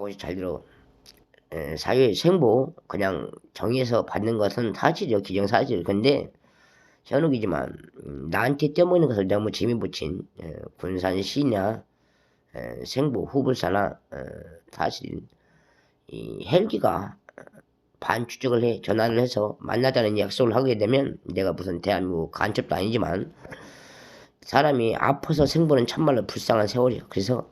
것이 잘 들어. 에, 사회 생보 그냥 정해서 받는 것은 사실이요 기정사실. 근데 현혹이지만 음, 나한테 떼먹는 것을 너무 재미 붙인 에, 생보 후불사나 에, 사실 이 헬기가 반추적을 해 전화를 해서 만나자는 약속을 하게 되면 내가 무슨 대한민국 간첩도 아니지만 사람이 아파서 생보는 참말로 불쌍한 세월이야. 그래서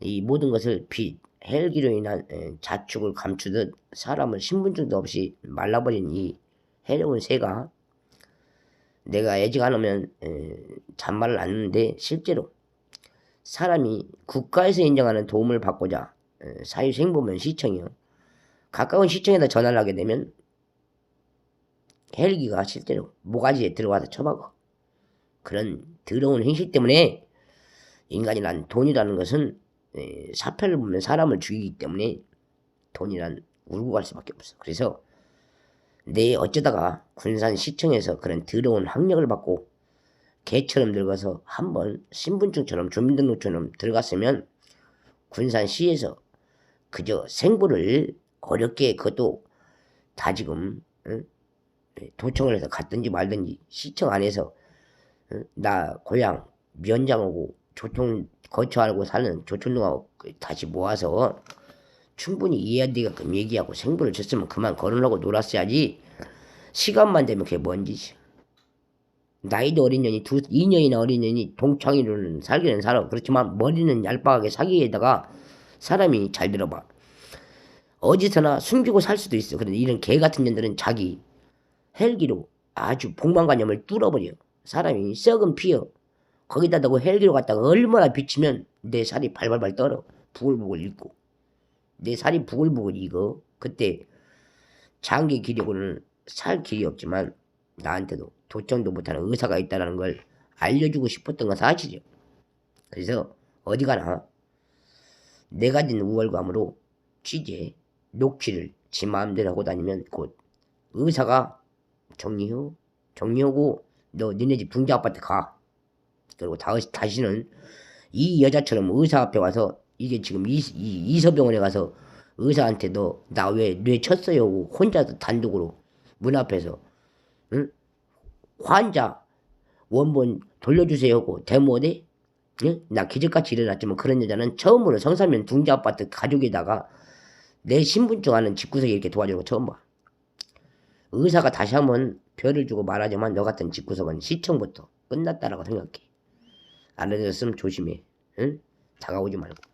이 모든 것을 빚, 헬기로 인한 에, 자축을 감추듯 사람을 신분증도 없이 말라버린 이 해로운 새가 내가 하면 에, 잔말을 않는데 실제로 사람이 국가에서 인정하는 도움을 받고자 에, 사유생보면 시청이요. 가까운 시청에다 전화를 하게 되면 헬기가 실제로 모가지에 들어와서 쳐박어. 그런 더러운 행실 때문에 인간이란 돈이라는 것은 에, 사표를 보면 사람을 죽이기 때문에 돈이란 울고 갈 수밖에 없어. 그래서 내 어쩌다가 군산 시청에서 그런 더러운 학력을 받고 개처럼 늙어서 한번 신분증처럼 주민등록처럼 들어갔으면 군산시에서 그저 생부를 어렵게 그것도 다 지금 응? 도청을 해서 갔든지 말든지 시청 안에서 응? 나 고향 면장하고 조총 거처하고 사는 조촌동하고 다시 모아서 충분히 이해되게끔 얘기하고 생부를 줬으면 그만 거론하고 놀았어야지. 시간만 되면 그게 뭔 짓이야 나이도 어린 년이 두 2년이나 어린 년이 동창이로는 살기는 살아. 그렇지만 머리는 얄팍하게 사기에다가 사람이 잘 들어봐. 어디서나 숨기고 살 수도 있어. 그런데 이런 개 같은 년들은 자기 헬기로 아주 복만관념을 뚫어버려. 사람이 썩은 피어 거기다 대고 헬기로 갔다가 얼마나 비치면 내 살이 발발발 떨어. 부글부글 익고. 내 살이 부글부글 익어. 그때 장기 기력으로는 살 길이 없지만 나한테도 도청도 못하는 의사가 있다는 걸 알려주고 싶었던 건 사실이요. 그래서 어디 가나 내 가진 우월감으로 취재 녹취를 지 마음대로 하고 다니면 곧 의사가 정리호 정리하고 너 니네 집 붕자 아파트 가 그리고 다시, 다시는 이 여자처럼 의사 앞에 와서 이게 지금 이, 이, 이서병원에 가서 의사한테 너나왜 뇌 쳤어요 하고 혼자서 단독으로 문 앞에서 응? 환자 원본 돌려주세요 하고 데모대 응? 나 기적같이 일어났지만 그런 여자는 처음으로 성사면 둥지 아파트 가족에다가 내 신분증 하는 집구석에 이렇게 도와주는 거 처음 봐. 의사가 다시 한번 별을 주고 말하지만 너 같은 집구석은 시청부터 끝났다라고 생각해. 알아들었으면 조심해. 응? 다가오지 말고.